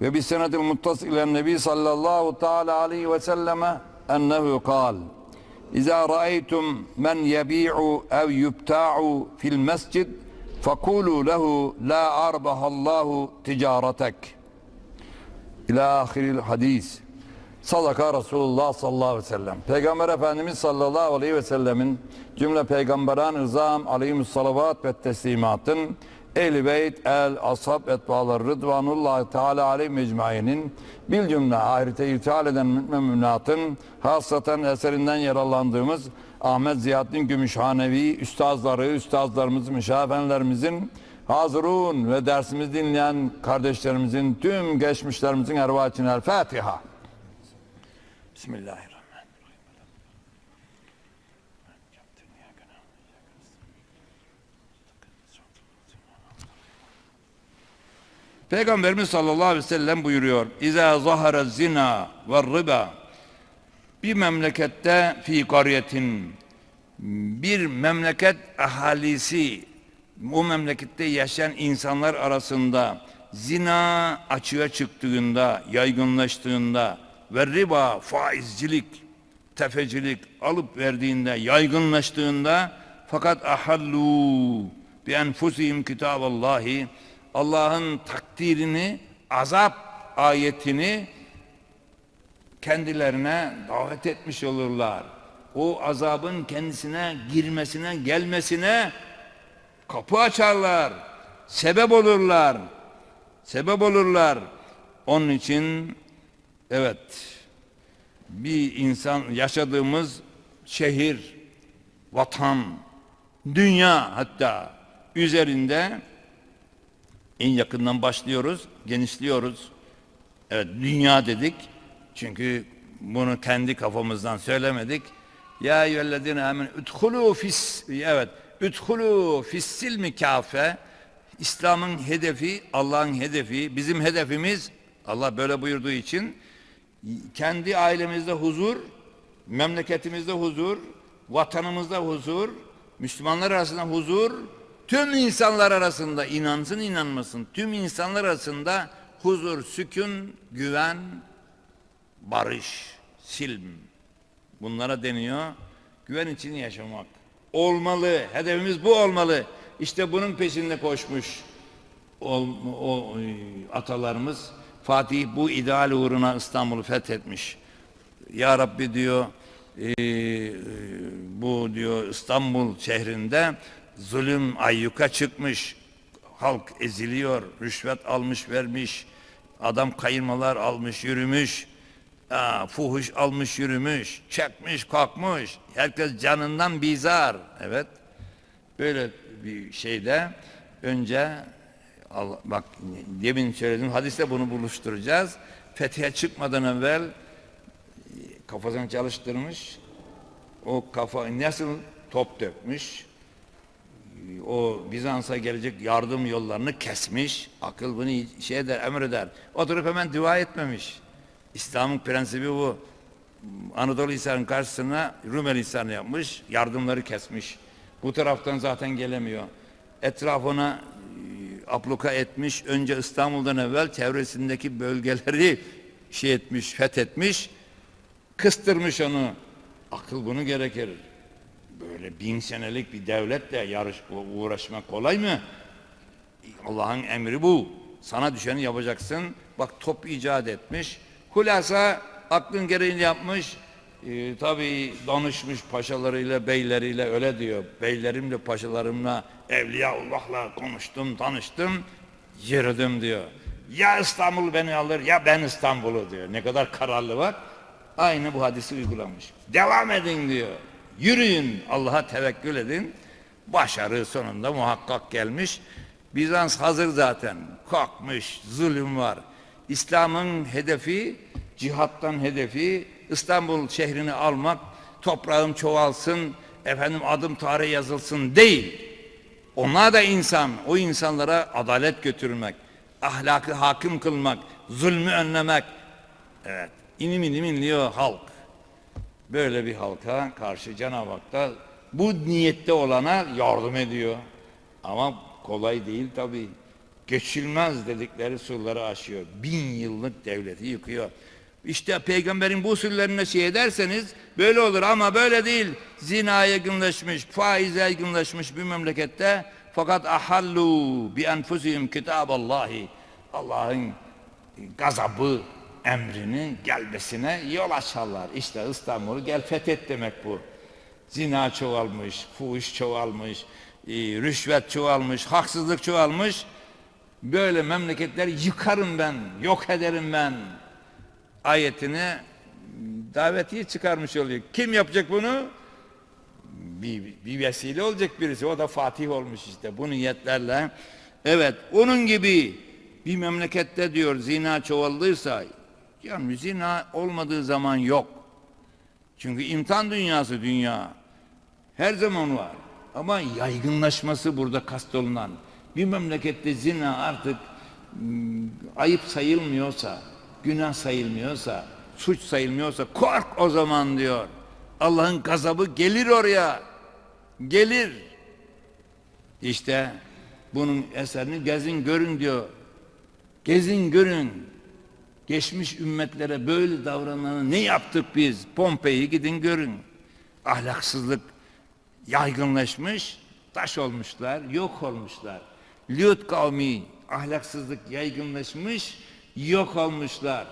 ve bi senetil muttas ile nebi sallallahu teala aleyhi ve selleme ennehu kal. İza ra'aytum men yebi'u ev yubta'u fil mescid fekulu lehu la arbahallahu ticaretek İlâ ahiril hadis Sadaka Resulullah sallallahu aleyhi ve sellem. Peygamber Efendimiz sallallahu aleyhi ve sellemin cümle peygamberan rızam aleyhimüssalavat ve teslimatın ehl beyt el ashab etbalar rıdvanullah teala aleyhi mecmainin bil cümle ahirete irtihal eden müminatın hasaten eserinden yararlandığımız Ahmet Ziyaddin Gümüşhanevi üstazları, üstazlarımız, müşafenlerimizin hazırun ve dersimizi dinleyen kardeşlerimizin tüm geçmişlerimizin ervaçine el Fatiha. Bismillahirrahmanirrahim. Peygamberimiz sallallahu aleyhi ve sellem buyuruyor. İza zahara zina ve riba bir memlekette fi kariyetin bir memleket ahalisi o memlekette yaşayan insanlar arasında zina açığa çıktığında, yaygınlaştığında ve riba, faizcilik, tefecilik alıp verdiğinde, yaygınlaştığında fakat ahallu bi enfusihim kitaballahi Allah'ın takdirini, azap ayetini kendilerine davet etmiş olurlar. O azabın kendisine girmesine, gelmesine kapı açarlar. Sebep olurlar. Sebep olurlar. Onun için evet bir insan yaşadığımız şehir, vatan, dünya hatta üzerinde en yakından başlıyoruz, genişliyoruz. Evet dünya dedik. Çünkü bunu kendi kafamızdan söylemedik. Ya eyyühellezine amen üdhulu fis evet üdhulu fis silmi kafe İslam'ın hedefi, Allah'ın hedefi, bizim hedefimiz Allah böyle buyurduğu için kendi ailemizde huzur, memleketimizde huzur, vatanımızda huzur, Müslümanlar arasında huzur, tüm insanlar arasında inansın inanmasın, tüm insanlar arasında huzur, sükun, güven, barış, silm. Bunlara deniyor. Güven için yaşamak. Olmalı. Hedefimiz bu olmalı. İşte bunun peşinde koşmuş o, o atalarımız. Fatih bu ideal uğruna İstanbul'u fethetmiş. Ya Rabbi diyor e, bu diyor İstanbul şehrinde zulüm ayyuka çıkmış. Halk eziliyor, rüşvet almış vermiş, adam kayırmalar almış yürümüş, fuhuş almış yürümüş, çekmiş kalkmış, herkes canından bizar. Evet, böyle bir şeyde önce bak demin söyledim hadiste bunu buluşturacağız. Fethiye çıkmadan evvel kafasını çalıştırmış. O kafa nasıl top dökmüş. O Bizans'a gelecek yardım yollarını kesmiş. Akıl bunu şey eder, emreder. Oturup hemen dua etmemiş. İslam'ın prensibi bu. Anadolu Hisarı'nın karşısına Rumeli Hisarı'nı yapmış. Yardımları kesmiş. Bu taraftan zaten gelemiyor. Etrafına apluka etmiş. Önce İstanbul'dan evvel çevresindeki bölgeleri şey etmiş, fethetmiş. Kıstırmış onu. Akıl bunu gerekir. Böyle bin senelik bir devletle yarış uğraşmak kolay mı? Allah'ın emri bu. Sana düşeni yapacaksın. Bak top icat etmiş. Hulasa aklın gereğini yapmış. Ee, tabii danışmış paşalarıyla, beyleriyle öyle diyor. Beylerimle, paşalarımla, Evliyaullah'la konuştum, tanıştım, yürüdüm diyor. Ya İstanbul beni alır ya ben İstanbul'u diyor. Ne kadar kararlı bak. Aynı bu hadisi uygulamış. Devam edin diyor. Yürüyün, Allah'a tevekkül edin. Başarı sonunda muhakkak gelmiş. Bizans hazır zaten. Kalkmış, zulüm var. İslam'ın hedefi, cihattan hedefi İstanbul şehrini almak, toprağım çoğalsın, efendim adım tarihe yazılsın değil. Onlar da insan, o insanlara adalet götürmek, ahlakı hakim kılmak, zulmü önlemek. Evet, inim inim inliyor halk. Böyle bir halka karşı Cenab-ı Hak da bu niyette olana yardım ediyor. Ama kolay değil tabii. Geçilmez dedikleri surları aşıyor. Bin yıllık devleti yıkıyor. İşte peygamberin bu usullerine şey ederseniz böyle olur ama böyle değil. Zina yaygınlaşmış, faiz yaygınlaşmış bir memlekette fakat ahallu bi enfusihim kitaballahi. Allah'ın gazabı emrinin gelmesine yol açarlar. İşte İstanbul'u gel fethet demek bu. Zina çoğalmış, fuhuş çoğalmış, e, rüşvet çoğalmış, haksızlık çoğalmış. Böyle memleketleri yıkarım ben, yok ederim ben ayetini davetiye çıkarmış oluyor. Kim yapacak bunu? Bir, bir vesile olacak birisi. O da Fatih olmuş işte bu niyetlerle. Evet onun gibi bir memlekette diyor zina çoğaldıysa yani zina olmadığı zaman yok. Çünkü imtihan dünyası dünya. Her zaman var. Ama yaygınlaşması burada kastolunan. Bir memlekette zina artık mm, ayıp sayılmıyorsa, günah sayılmıyorsa, suç sayılmıyorsa kork o zaman diyor. Allah'ın gazabı gelir oraya. Gelir. İşte bunun eserini gezin görün diyor. Gezin görün. Geçmiş ümmetlere böyle davrananı ne yaptık biz? Pompei'yi gidin görün. Ahlaksızlık yaygınlaşmış, taş olmuşlar, yok olmuşlar. Lut kavmi ahlaksızlık yaygınlaşmış, yok olmuşlar.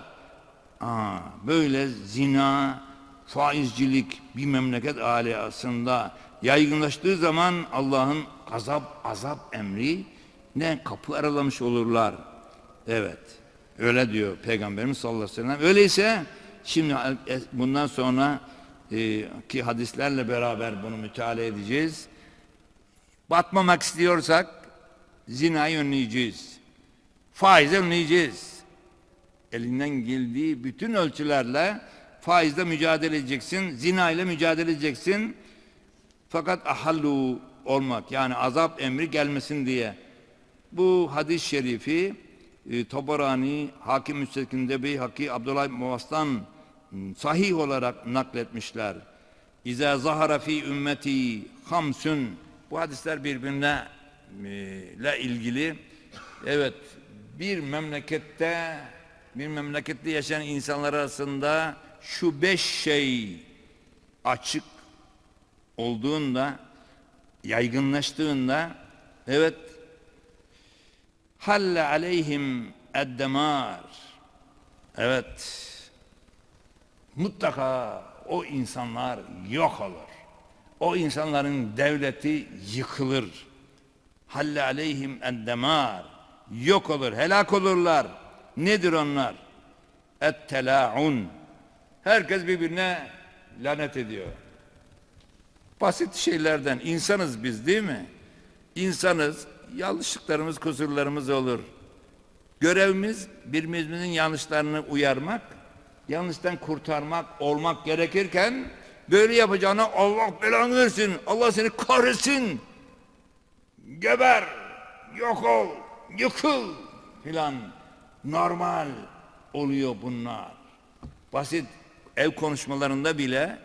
Aa, böyle zina, faizcilik bir memleket alasında yaygınlaştığı zaman Allah'ın gazap, azap emri ne kapı aralamış olurlar. Evet. Öyle diyor Peygamberimiz sallallahu aleyhi ve sellem. Öyleyse şimdi e, bundan sonra e, ki hadislerle beraber bunu müteala edeceğiz. Batmamak istiyorsak zinayı önleyeceğiz. Faizi önleyeceğiz. Elinden geldiği bütün ölçülerle faizle mücadele edeceksin, zina ile mücadele edeceksin. Fakat ahallu olmak yani azap emri gelmesin diye. Bu hadis-i şerifi e, Tabarani, Hakim Müstakim'de Beyhaki, Abdullah Muvas'tan sahih olarak nakletmişler. İza zahara fi ümmeti hamsun. Bu hadisler birbirine e, ile ilgili. Evet, bir memlekette bir memlekette yaşayan insanlar arasında şu beş şey açık olduğunda yaygınlaştığında evet halle aleyhim eddemar evet mutlaka o insanlar yok olur. O insanların devleti yıkılır. Halle aleyhim eddemar yok olur, helak olurlar. Nedir onlar? Et-tela'un. Herkes birbirine lanet ediyor. Basit şeylerden insanız biz değil mi? İnsanız, yanlışlıklarımız, kusurlarımız olur. Görevimiz birbirimizin yanlışlarını uyarmak, yanlıştan kurtarmak olmak gerekirken böyle yapacağına Allah belanı versin, Allah seni kahretsin, geber, yok ol, yıkıl filan normal oluyor bunlar. Basit ev konuşmalarında bile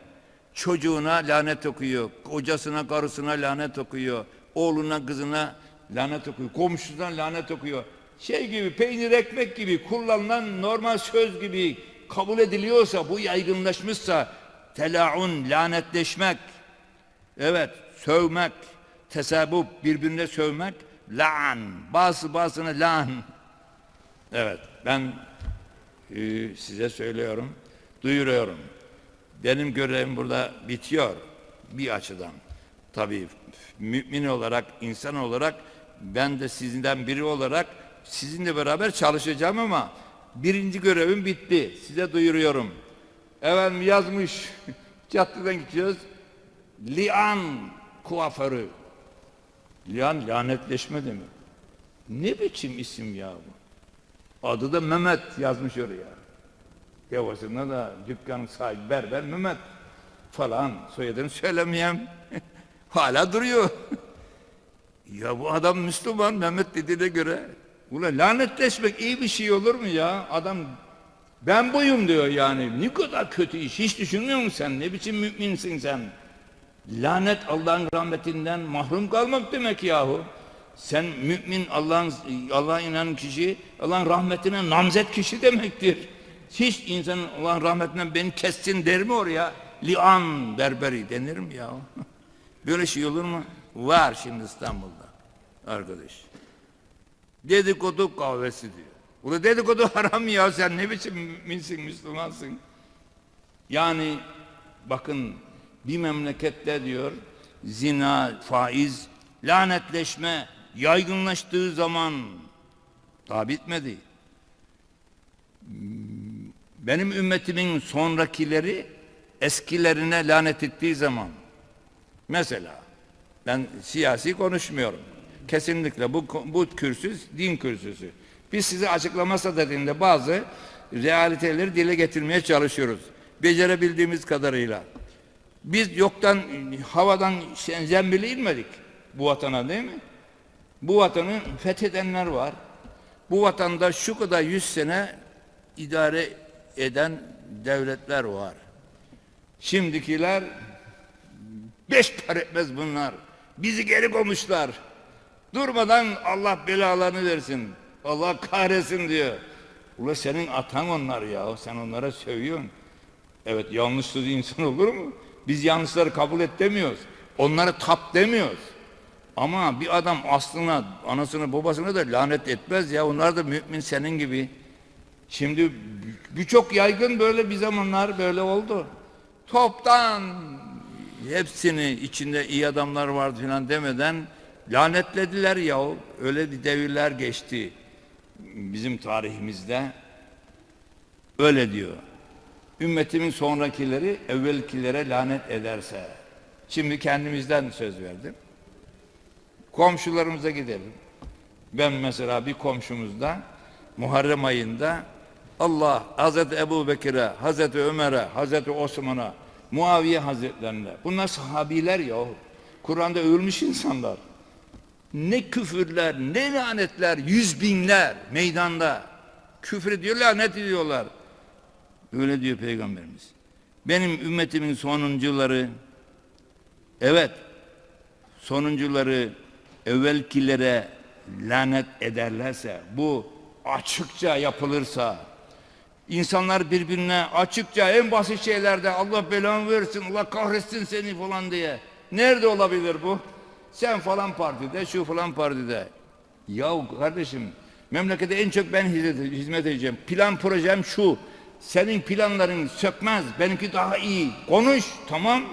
çocuğuna lanet okuyor, kocasına, karısına lanet okuyor, oğluna, kızına lanet okuyor, komşusuna lanet okuyor. Şey gibi peynir ekmek gibi kullanılan normal söz gibi kabul ediliyorsa, bu yaygınlaşmışsa telaun, lanetleşmek, evet sövmek, tesabup, birbirine sövmek, lan, bazı bazına lan. Evet ben e, size söylüyorum, duyuruyorum. benim görevim burada bitiyor bir açıdan. Tabii mümin olarak, insan olarak ben de sizinden biri olarak sizinle beraber çalışacağım ama birinci görevim bitti. Size duyuruyorum. Efendim yazmış, caddeden gidiyoruz. Lian kuaförü. Lian lanetleşme demek. Ne biçim isim ya bu? Adı da Mehmet yazmış oraya. Yavasında da dükkanın sahibi berber Mehmet falan soyadını söylemeyeyim. Hala duruyor. ya bu adam Müslüman Mehmet dediğine göre. Ulan lanetleşmek iyi bir şey olur mu ya? Adam ben buyum diyor yani. Ne kadar kötü iş. Hiç düşünmüyor musun sen? Ne biçim müminsin sen? Lanet Allah'ın rahmetinden mahrum kalmak demek yahu. Sen mümin Allah'ın Allah'a inanan kişi Allah'ın rahmetine namzet kişi demektir. Hiç insanın Allah'ın rahmetinden beni kessin der mi oraya? Lian berberi denir mi ya? Böyle şey olur mu? Var şimdi İstanbul'da arkadaş. Dedikodu kahvesi diyor. Ula dedikodu haram ya sen ne biçim müminsin Müslümansın. Yani bakın bir memlekette diyor zina, faiz, lanetleşme yaygınlaştığı zaman daha bitmedi. Benim ümmetimin sonrakileri eskilerine lanet ettiği zaman mesela ben siyasi konuşmuyorum. Kesinlikle bu bu kürsü din kürsüsü. Biz size açıklamasa dediğinde bazı realiteleri dile getirmeye çalışıyoruz. Becerebildiğimiz kadarıyla. Biz yoktan havadan zembili inmedik bu vatana değil mi? Bu vatanı fethedenler var. Bu vatanda şu kadar yüz sene idare eden devletler var. Şimdikiler beş para etmez bunlar. Bizi geri koymuşlar. Durmadan Allah belalarını versin. Allah kahretsin diyor. Ula senin atan onlar ya. Sen onlara sövüyorsun. Evet yanlışsız insan olur mu? Biz yanlışları kabul et demiyoruz. Onlara tap demiyoruz. Ama bir adam aslına, anasını, babasını da lanet etmez ya. Onlar da mümin senin gibi. Şimdi birçok yaygın böyle bir zamanlar böyle oldu. Toptan hepsini içinde iyi adamlar vardı falan demeden lanetlediler ya. Öyle bir devirler geçti bizim tarihimizde. Öyle diyor. Ümmetimin sonrakileri evvelkilere lanet ederse. Şimdi kendimizden söz verdim. Komşularımıza gidelim. Ben mesela bir komşumuzda Muharrem ayında Allah Hazreti Ebu Bekir'e, Hazreti Ömer'e, Hazreti Osman'a, Muaviye Hazretlerine. Bunlar sahabiler ya. Kur'an'da övülmüş insanlar. Ne küfürler, ne lanetler, yüz binler meydanda. Küfür ediyor, lanet ediyorlar. Öyle diyor Peygamberimiz. Benim ümmetimin sonuncuları, evet, sonuncuları evvelkilere lanet ederlerse, bu açıkça yapılırsa, insanlar birbirine açıkça en basit şeylerde Allah belanı versin, Allah kahretsin seni falan diye. Nerede olabilir bu? Sen falan partide, şu falan partide. Yahu kardeşim, memlekete en çok ben hizmet, hizmet edeceğim. Plan projem şu. Senin planların sökmez, benimki daha iyi. Konuş, tamam.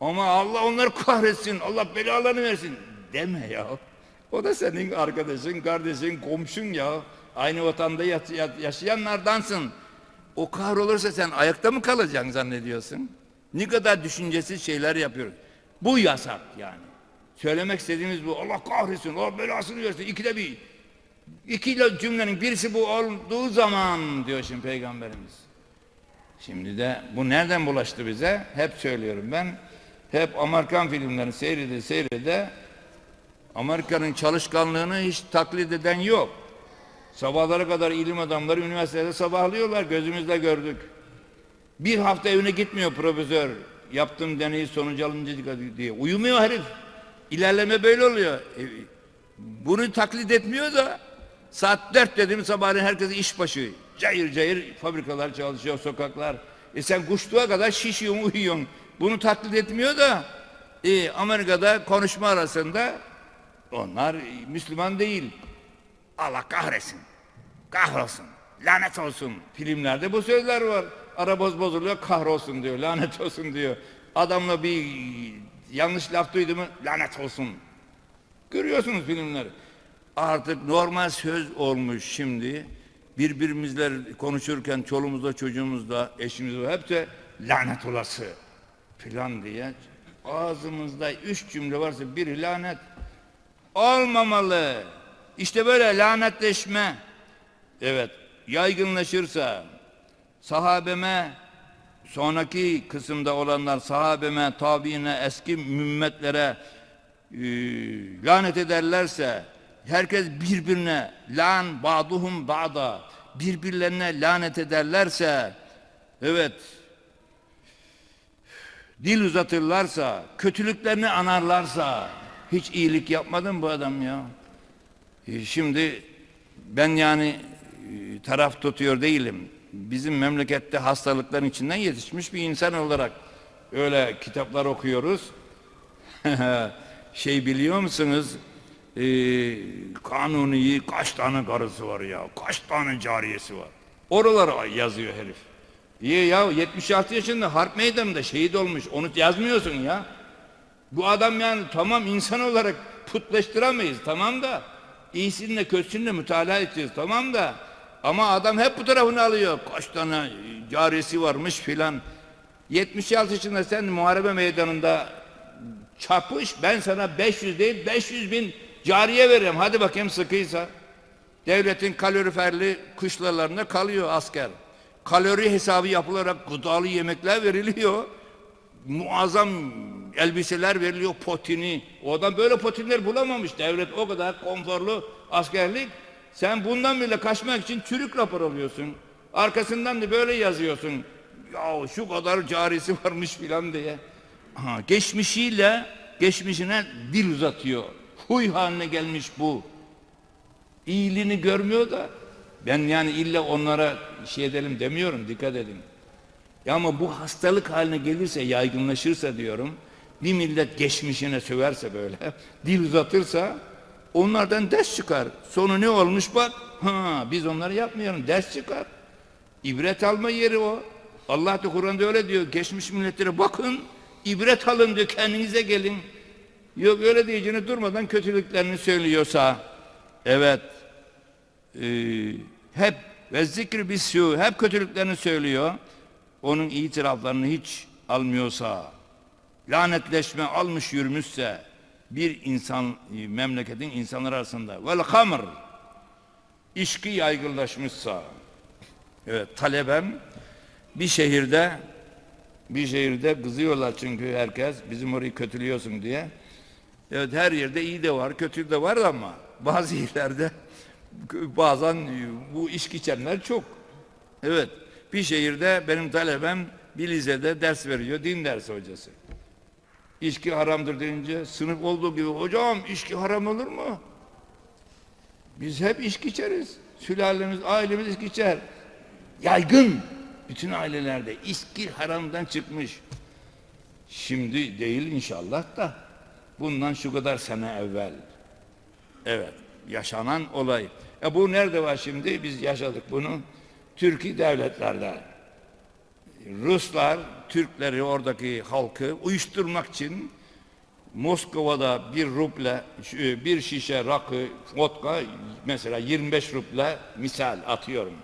Ama Allah onları kahretsin, Allah belalarını versin. Deme ya. O da senin arkadaşın, kardeşin, komşun ya. Aynı vatanda yaşayanlardansın. O kahrolursa sen ayakta mı kalacaksın zannediyorsun? Ne kadar düşüncesiz şeyler yapıyoruz. Bu yasak yani. Söylemek istediğimiz bu. Allah kahretsin, Allah belasını versin. İkide bir. İki cümlenin birisi bu olduğu zaman diyor şimdi Peygamberimiz. Şimdi de bu nereden bulaştı bize? Hep söylüyorum ben. Hep Amerikan filmlerini seyrede seyrede Amerika'nın çalışkanlığını hiç taklit eden yok. Sabahlara kadar ilim adamları üniversitede sabahlıyorlar. Gözümüzle gördük. Bir hafta evine gitmiyor profesör. Yaptığım deneyi sonucu alınca diye. Uyumuyor herif. İlerleme böyle oluyor. E, bunu taklit etmiyor da saat dört dedim sabahleyin herkes iş başı. Cayır cayır fabrikalar çalışıyor, sokaklar. E sen kuşluğa kadar şişiyorsun, uyuyorsun. Bunu taklit etmiyor da e, Amerika'da konuşma arasında onlar Müslüman değil. Allah kahretsin, kahrolsun, lanet olsun. Filmlerde bu sözler var. Araboz bozuluyor kahrolsun diyor. Lanet olsun diyor. Adamla bir yanlış laf duydu mu lanet olsun. Görüyorsunuz filmleri. Artık normal söz olmuş şimdi. Birbirimizle konuşurken çoluğumuzla çocuğumuzla eşimizle hep de lanet olası filan diye ağzımızda üç cümle varsa biri lanet olmamalı. İşte böyle lanetleşme evet yaygınlaşırsa sahabeme sonraki kısımda olanlar sahabeme, tabiine, eski mümmetlere e, lanet ederlerse herkes birbirine lan ba'duhum ba'da birbirlerine lanet ederlerse evet dil uzatırlarsa kötülüklerini anarlarsa hiç iyilik yapmadı mı bu adam ya? E, Şimdi ben yani e, taraf tutuyor değilim. Bizim memlekette hastalıkların içinden yetişmiş bir insan olarak öyle kitaplar okuyoruz. şey biliyor musunuz? Ee, kanuni kaç tane karısı var ya? Kaç tane cariyesi var? Oralara yazıyor herif. İyi ya 76 yaşında harp meydanında şehit olmuş. Onu yazmıyorsun ya. Bu adam yani tamam insan olarak putlaştıramayız tamam da kötüsünü de mütalaa edeceğiz tamam da ama adam hep bu tarafını alıyor. Kaç tane carisi varmış filan. 76 yaşında sen muharebe meydanında çapış ben sana 500 değil 500 bin cariye veririm. Hadi bakayım sıkıysa. Devletin kaloriferli kışlalarında kalıyor asker. Kalori hesabı yapılarak gıdalı yemekler veriliyor. Muazzam elbiseler veriliyor potini. O adam böyle potinler bulamamış. Devlet o kadar konforlu askerlik. Sen bundan bile kaçmak için çürük rapor alıyorsun. Arkasından da böyle yazıyorsun. Ya şu kadar carisi varmış filan diye. Ha, geçmişiyle geçmişine dil uzatıyor. Huy haline gelmiş bu. İyiliğini görmüyor da ben yani illa onlara şey edelim demiyorum dikkat edin. Ya ama bu hastalık haline gelirse yaygınlaşırsa diyorum bir millet geçmişine söverse böyle dil uzatırsa onlardan ders çıkar. Sonu ne olmuş bak ha biz onları yapmayalım ders çıkar. İbret alma yeri o. Allah da Kur'an'da öyle diyor. Geçmiş milletlere bakın, ibret alın diyor, kendinize gelin. Yok öyle diyeceğini durmadan kötülüklerini söylüyorsa, evet, e, hep ve zikri bisyu, hep kötülüklerini söylüyor. Onun itiraflarını hiç almıyorsa, lanetleşme almış yürümüşse, bir insan, e, memleketin insanlar arasında, vel hamr, içki yaygınlaşmışsa, Evet, talebem bir şehirde bir şehirde kızıyorlar çünkü herkes bizim orayı kötülüyorsun diye. Evet her yerde iyi de var, kötü de var ama bazı yerlerde bazen bu içki içenler çok. Evet, bir şehirde benim talebem bir lisede ders veriyor, din dersi hocası. İçki haramdır deyince sınıf olduğu gibi hocam içki haram olur mu? Biz hep içki içeriz. Sülalemiz, ailemiz içki içer. Yaygın. Bütün ailelerde içki haramdan çıkmış. Şimdi değil inşallah da bundan şu kadar sene evvel. Evet, yaşanan olay. E bu nerede var şimdi? Biz yaşadık bunu. Türkiye devletlerde. Ruslar Türkleri oradaki halkı uyuşturmak için Moskova'da bir ruble, bir şişe rakı, vodka mesela 25 ruble misal atıyorum.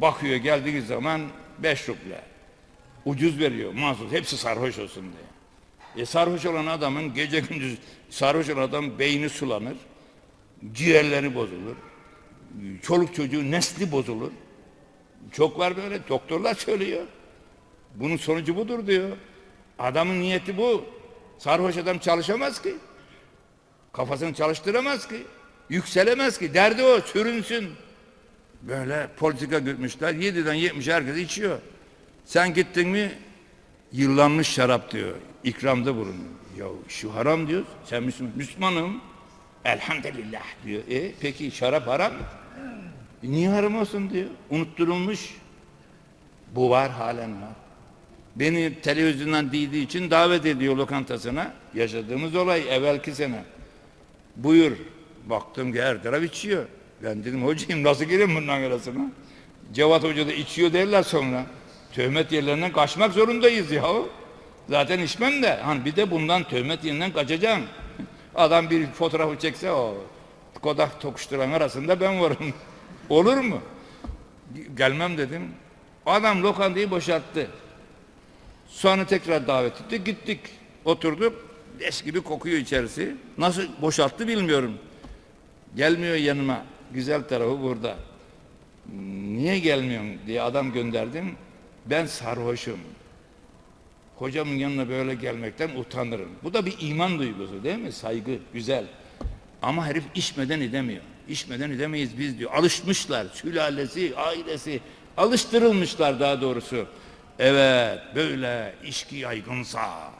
Bakıyor geldiği zaman 5 ruble. Ucuz veriyor mahsus. Hepsi sarhoş olsun diye. E sarhoş olan adamın gece gündüz sarhoş olan adam beyni sulanır. Ciğerleri bozulur. Çoluk çocuğu nesli bozulur. Çok var böyle. Doktorlar söylüyor. Bunun sonucu budur diyor. Adamın niyeti bu. Sarhoş adam çalışamaz ki. Kafasını çalıştıramaz ki. Yükselemez ki. Derdi o. Sürünsün. Böyle politika gütmüşler. 7'den 70 herkes içiyor. Sen gittin mi yıllanmış şarap diyor. İkramda bulunuyor. Ya şu haram diyor. Sen Müslüman. Müslümanım. Elhamdülillah diyor. E peki şarap haram mı? E, niye haram olsun diyor. Unutturulmuş. Bu var halen var. Beni televizyondan dediği için davet ediyor lokantasına. Yaşadığımız olay evvelki sene. Buyur. Baktım ki her taraf içiyor. Ben dedim hocam nasıl gireyim bundan arasına? Cevat Hoca da içiyor derler sonra. Töhmet yerlerinden kaçmak zorundayız ya. Zaten içmem de hani bir de bundan töhmet yerinden kaçacağım. Adam bir fotoğrafı çekse o Kodak tokuşturan arasında ben varım. Olur mu? Gelmem dedim. Adam lokantayı boşalttı. Sonra tekrar davet etti. Gittik. Oturduk. Leş gibi kokuyor içerisi. Nasıl boşalttı bilmiyorum. Gelmiyor yanıma. Güzel tarafı burada. Niye gelmiyorsun diye adam gönderdim. Ben sarhoşum. Hocamın yanına böyle gelmekten utanırım. Bu da bir iman duygusu değil mi? Saygı, güzel. Ama herif içmeden edemiyor. İçmeden edemeyiz biz diyor. Alışmışlar. Sülalesi, ailesi. Alıştırılmışlar daha doğrusu. Evet böyle içki yaygınsa.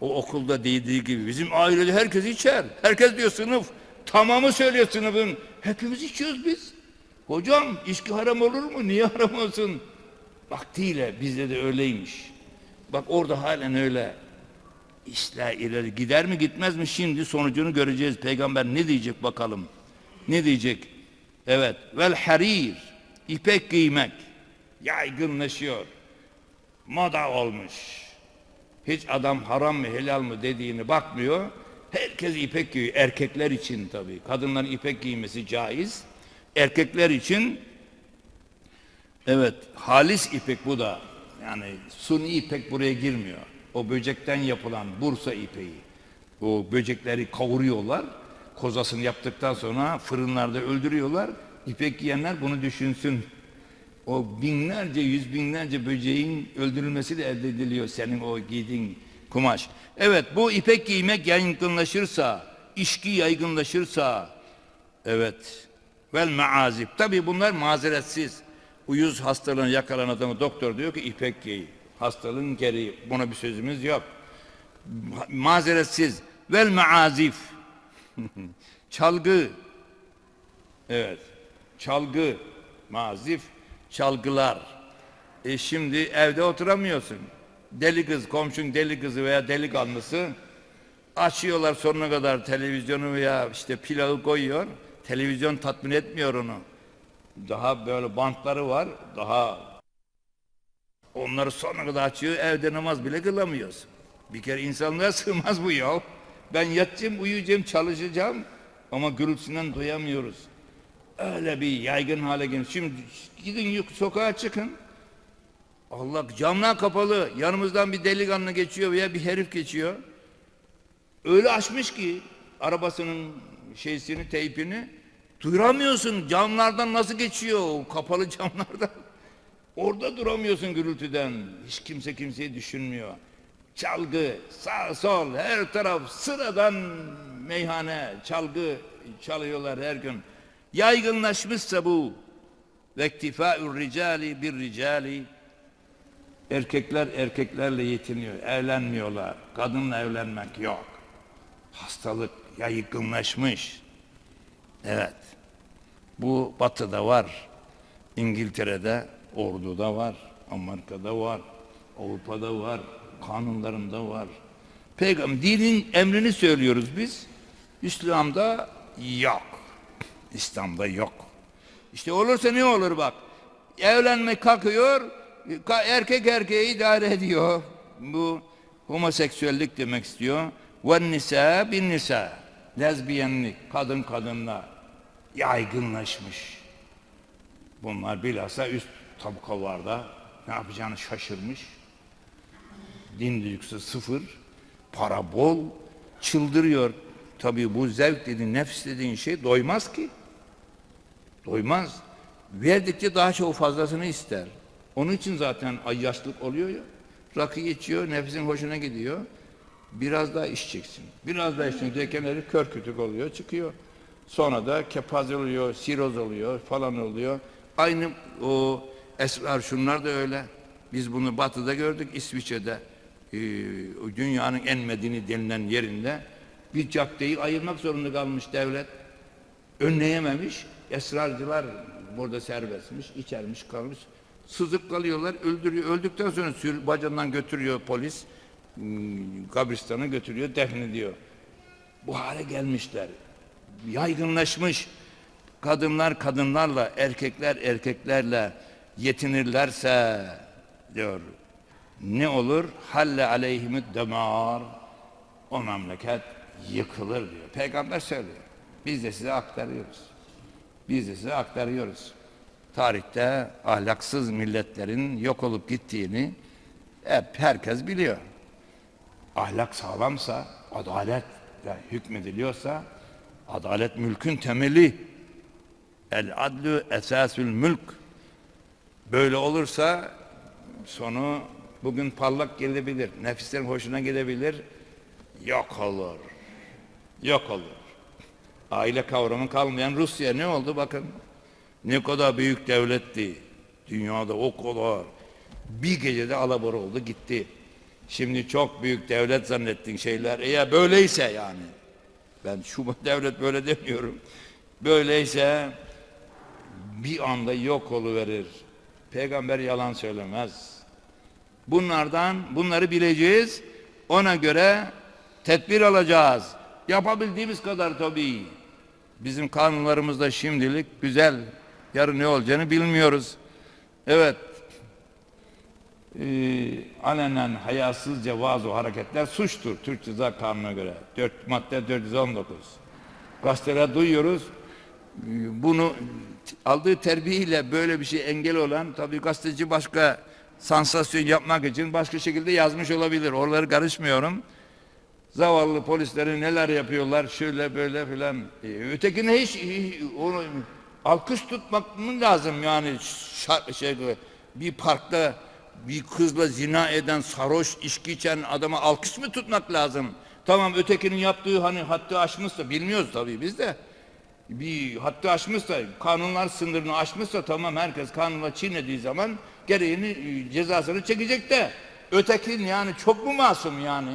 O okulda dediği gibi bizim ailede herkes içer. Herkes diyor sınıf. Tamamı söylüyor sınıfın. Hepimiz içiyoruz biz. Hocam içki haram olur mu? Niye haram olsun? Vaktiyle bizde de öyleymiş. Bak orada halen öyle. İşler ileri gider mi gitmez mi şimdi sonucunu göreceğiz. Peygamber ne diyecek bakalım. Ne diyecek? Evet. Vel harir. İpek giymek. Yaygınlaşıyor. Moda olmuş. Hiç adam haram mı helal mı dediğini bakmıyor. Herkes ipek giyiyor. Erkekler için tabii. Kadınların ipek giymesi caiz. Erkekler için evet halis ipek bu da. Yani suni ipek buraya girmiyor. O böcekten yapılan Bursa ipeği. O böcekleri kavuruyorlar. Kozasını yaptıktan sonra fırınlarda öldürüyorlar. İpek giyenler bunu düşünsün. O binlerce, yüz binlerce böceğin öldürülmesi de elde ediliyor senin o giydiğin kumaş. Evet bu ipek giymek yaygınlaşırsa, içki yaygınlaşırsa, evet. Vel maazip. Tabi bunlar mazeretsiz. Uyuz hastalığına yakalanan adamı doktor diyor ki ipek giy. Hastalığın gereği. Buna bir sözümüz yok. Mazeretsiz. Vel maazif. Çalgı. Evet. Çalgı. Mazif. Çalgılar. E şimdi evde oturamıyorsun. Deli kız, komşun deli kızı veya delikanlısı açıyorlar sonuna kadar televizyonu veya işte pilavı koyuyor. Televizyon tatmin etmiyor onu. Daha böyle bantları var. Daha onları sonuna kadar açıyor. Evde namaz bile kılamıyorsun. Bir kere insanlığa sığmaz bu ya. Ben yatacağım, uyuyacağım, çalışacağım ama gürültüsünden duyamıyoruz. Öyle bir yaygın hale gelmiş. Şimdi gidin sokağa çıkın. Allah camlar kapalı. Yanımızdan bir delikanlı geçiyor veya bir herif geçiyor. Öyle açmış ki arabasının şeysini, teypini duyuramıyorsun. Camlardan nasıl geçiyor o kapalı camlardan? Orada duramıyorsun gürültüden. Hiç kimse kimseyi düşünmüyor. Çalgı, sağ sol, her taraf sıradan meyhane, çalgı çalıyorlar her gün. Yaygınlaşmışsa bu ve iktifâ'ür ricali bir ricali erkekler erkeklerle yetiniyor, evlenmiyorlar. Kadınla evlenmek yok. Hastalık yaygınlaşmış. Evet. Bu batıda var. İngiltere'de, orduda var. Amerika'da var. Avrupa'da var. Kanunlarında var. Peygamber dinin emrini söylüyoruz biz. İslam'da yok. İslam'da yok. İşte olursa ne olur bak. Evlenmek kalkıyor, ka- erkek erkeği idare ediyor. Bu homoseksüellik demek istiyor. Ve nisa bin nisa. Lezbiyenlik, kadın kadınla yaygınlaşmış. Bunlar bilhassa üst tabakalarda ne yapacağını şaşırmış. Din duygusu sıfır, para bol, çıldırıyor. Tabii bu zevk dediğin, nefs dediğin şey doymaz ki. Doymaz. Verdikçe daha çok fazlasını ister. Onun için zaten ayyaşlık oluyor ya. Rakı içiyor, nefsin hoşuna gidiyor. Biraz daha içeceksin. Biraz daha içeceksin derken herif kör kütük oluyor, çıkıyor. Sonra da kepaze oluyor, siroz oluyor falan oluyor. Aynı o esrar şunlar da öyle. Biz bunu batıda gördük, İsviçre'de. O dünyanın en medeni denilen yerinde bir caddeyi ayırmak zorunda kalmış devlet. Önleyememiş. Esrarcılar burada serbestmiş, içermiş kalmış. Sızıp kalıyorlar, öldürüyor. Öldükten sonra sür, bacandan götürüyor polis. hmm, Kabristan'a götürüyor, defnediyor. Bu hale gelmişler. Yaygınlaşmış. Kadınlar kadınlarla, erkekler erkeklerle yetinirlerse diyor ne olur? Halle aleyhimü demar o memleket yıkılır diyor. Peygamber söylüyor. Biz de size aktarıyoruz. Biz de size aktarıyoruz. Tarihte ahlaksız milletlerin yok olup gittiğini hep herkes biliyor. Ahlak sağlamsa, adaletle hükmediliyorsa, adalet mülkün temeli. El adlu esasül mülk. Böyle olursa sonu bugün parlak gelebilir. Nefislerin hoşuna gidebilir. Yok olur. Yok olur. Aile kavramı kalmayan Rusya ne oldu bakın. Ne kadar büyük devletti. Dünyada o kadar. Bir gecede alabora oldu gitti. Şimdi çok büyük devlet zannettiğin şeyler. Eğer böyleyse yani. Ben şu devlet böyle demiyorum. Böyleyse bir anda yok oluverir. Peygamber yalan söylemez. Bunlardan bunları bileceğiz. Ona göre tedbir alacağız. Yapabildiğimiz kadar tabii. Bizim kanunlarımızda şimdilik güzel. Yarın ne olacağını bilmiyoruz. Evet. Ee, alenen hayasızca vaaz hareketler suçtur Türk Ceza Kanunu'na göre. 4 madde 419. Gazeteler duyuyoruz. Bunu aldığı terbiyeyle böyle bir şey engel olan tabii gazeteci başka sansasyon yapmak için başka şekilde yazmış olabilir. Oraları karışmıyorum. Zavallı polisleri neler yapıyorlar şöyle böyle filan. Ee, ötekine hiç, hiç onu alkış tutmak mı lazım yani şar- şey bir parkta bir kızla zina eden sarhoş içki içen adama alkış mı tutmak lazım? Tamam ötekinin yaptığı hani hattı aşmışsa bilmiyoruz tabii biz de. Bir hattı aşmışsa, kanunlar sınırını aşmışsa tamam herkes kanunla çiğnediği zaman gereğini e, cezasını çekecek de ötekin yani çok mu masum yani?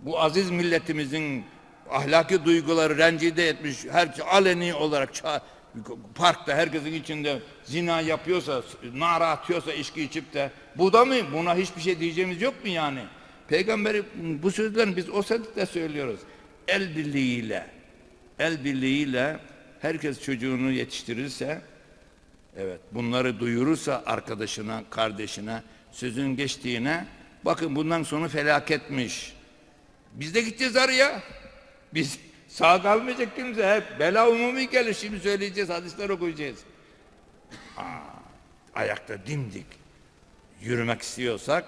Bu aziz milletimizin ahlaki duyguları rencide etmiş, her aleni olarak parkta herkesin içinde zina yapıyorsa, nara atıyorsa içki içip de bu da mı? Buna hiçbir şey diyeceğimiz yok mu yani? Peygamberi bu sözlerini biz o sözle söylüyoruz. El birliğiyle, el birliğiyle herkes çocuğunu yetiştirirse, evet bunları duyurursa arkadaşına, kardeşine, sözün geçtiğine, bakın bundan sonu felaketmiş. Biz de gideceğiz araya. Biz sağ kalmayacak kimse. Bela umumi gelir. Şimdi söyleyeceğiz, hadisler okuyacağız. Aa, ayakta dimdik yürümek istiyorsak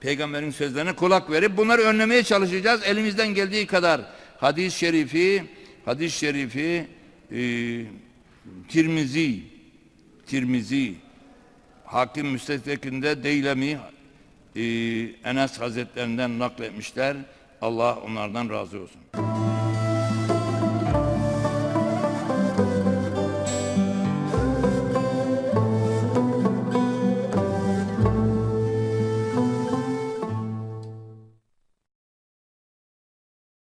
peygamberin sözlerine kulak verip bunları önlemeye çalışacağız elimizden geldiği kadar. Hadis-i şerifi, hadis-i şerifi e, Tirmizi, Tirmizi, Hakim Müstedrek'inde Deylemi e, Enes Hazretlerinden nakletmişler. Allah onlardan razı olsun.